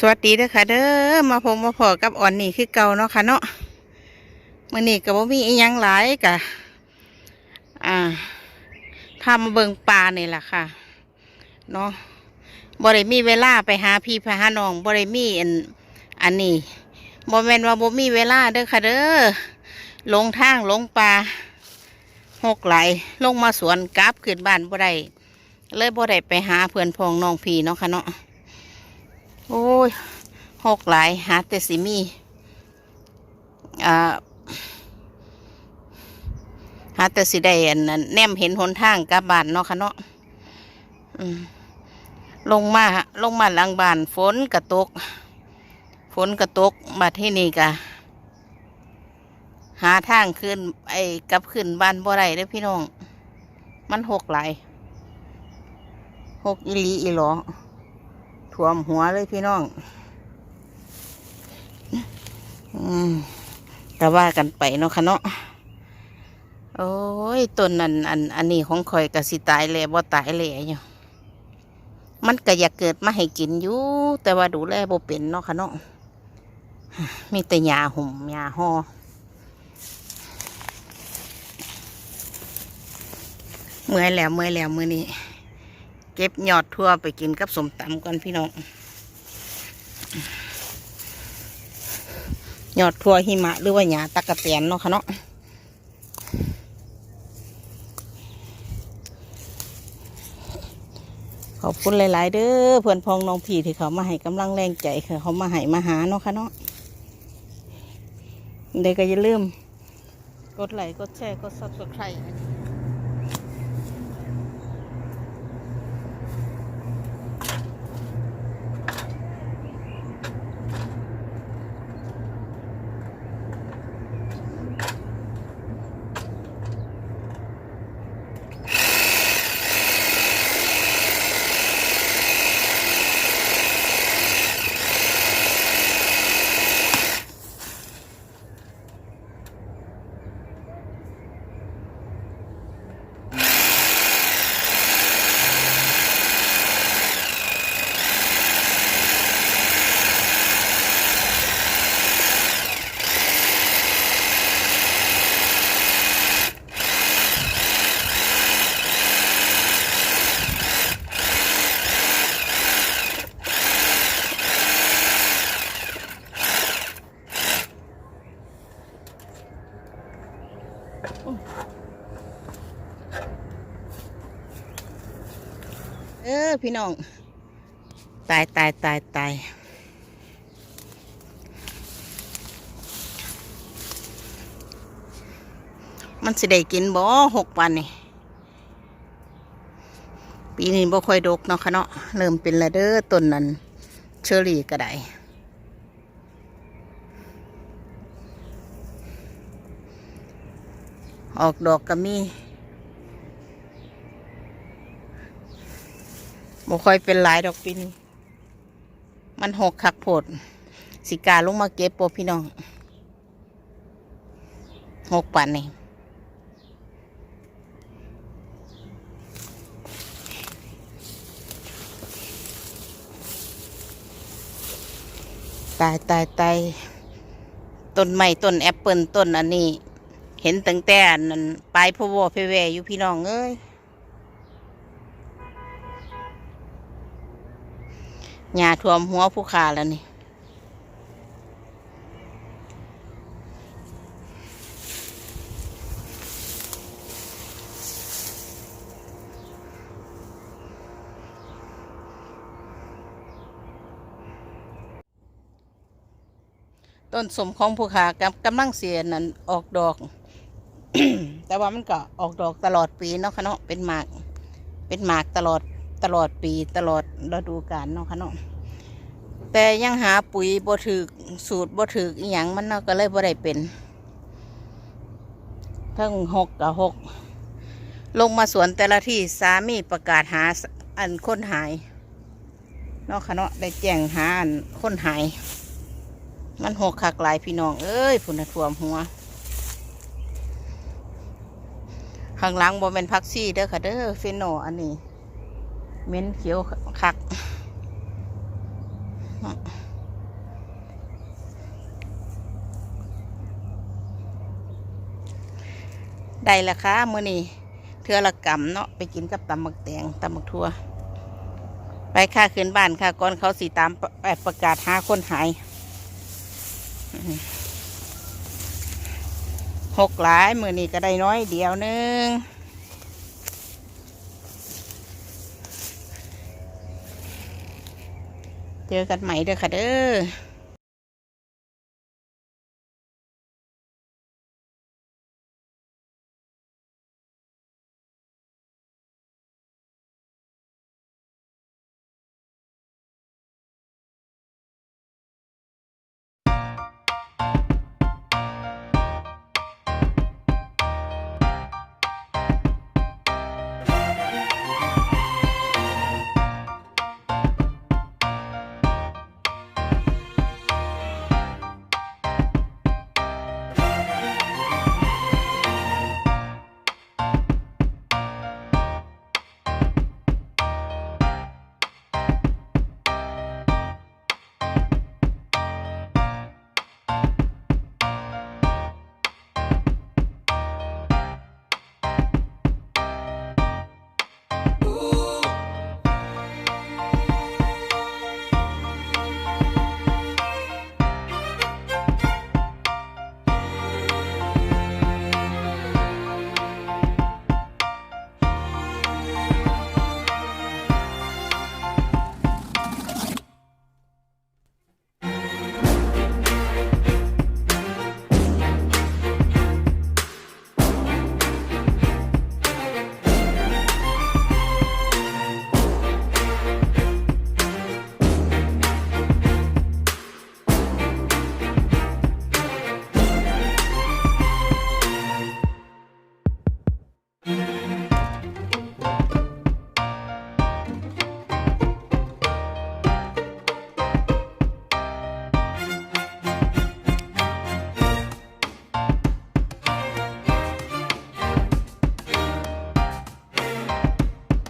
สวัสดีเด้อค่ะเด้อมาพบมาพอกับอ่อนนี่คือเก่าเนาะค่ะเนาะมื่อนี้ก็บ่มีอีหยังหลายกะอ่าพามาเบิงปลานี่แหละค่ะเนาะบ่ได้มีเวลาไปหาพี่ไปหาน้องบ่ได้มีอันอันนี้บ่แม่นว่าบ่มีเวลาเด้อค่ะเด้อลงทางลงปลาหกไหลลงมาสวนกลับขึ้นบ้านบ่ได้เลยบ่ได้ไปหาเพื่อนพ้องน้องพี่เนาะค่ะเนาะ โอ้ยหกหลายหาแต่สิมีอ่าหาแต่สิได้อันนั้นแนมเห็นหนทางกลับบ้านเนาะค่ะเนาะลงมาลงมาหลังบ้านฝนกระตก ฝนกระตกมาที่นี่กะหาทางขึ้น ไอ้กลับขึ้นบ้านบ่ได้เด้พี่น้อง มันหกหลายหกอีลีอีหลอ ท่วมหัวเลยพี่น้องอืมก็ว่ากันไปเนาะค่ะเนาะโอ้ยต้นนั้นอันอันนี้ของข่อยก็สิตายแหล่บ่ตายแหล่อยู่มันก็อยากเกิดมาให้กินอยู่ แต่ว่าดูแลบ่เป็นเนาะค่ะเนาะมีแต่หญ้าหุ่มหญ้าห่อเมื่อยแล้วเมื่อยแล้วมือนี้ เก็บยอดทั่วไปกินกับสมตำก่อนพี่น้องยอดทั่วหิมะหรือว่าหยาตะกะแตนเนาะค่ะเนาะขอบคุณหลาย ๆ เด้อเพื่อนพ้องน้องพี่ที่เขามาให้กำลังแรงใจค่ะเขามาให้มาหาเนาะค่ะเนาะเด็กก็อย่าลืม กดไลค์กดแชร์ กดซับสไครต์ เออพี่น้อง ตายตายตายตายมันสิได้กินบ่หกวันนี่ปีนี้บ่ค่อยดกเนาะค่ะเนาะเริ่มเป็นละเด้อต้นนั้นเชอรี่ก็ได้ออกดอกก็มี บ่ค่อยเป็นหลายดอกปีนี้มันหกคักโพดสิกาลงมาเก็บปพี่น้องหกปันนี่ตายตายตายต้นไม้ต้นแอปเปิลต้นอันนี้ เห็นตั้งแต่นั้นปลายพวอเพแวอยู่พี่น้องเอ้ย หญ้าท่วมหัวผู้ขาแล้วนี่ต้นสมของผู้ขากำกำลังเสียนั่นออกดอก แต่ว่ามันก็ออกดอกตลอดปีเนาะค่ะเนาะเป็นหมาก เป็นหมากตลอด ตลอดปีตลอดฤดูกาลเนาะค่ะเนาะแต่ยังหาปุ๋ยบ่ถือสูตรบ่ถืออีหยังมันเนาะก็เลยบ่ได้เป็นทั้งหกกับหกลงมาสวนแต่ละที่สามีประกาศหาอันค้นหายเนาะค่ะเนาะได้แจ้งหาอันค้นหาย มันหกคักหลายพี่น้องเอ้ยฝุ่นท่วมหัวข้างหลังบ่เป็นพักซี่เด้อค่ะเด้อเฟโนอันนี้ เม็นเขียวคักได้แล้วค่ะมื้อนี้เธอละกำเนาะไปกินกับตำบักแตงตำบักทั่ว ไปค่าขึ้นบ้านค่ะก่อนเขาสีตามแอบประกาศหาคนหายหกหลายมือนี้ก็ได้น้อยเดียวนึ่ง เจอกันใหม่เด้อค่ะเด้อ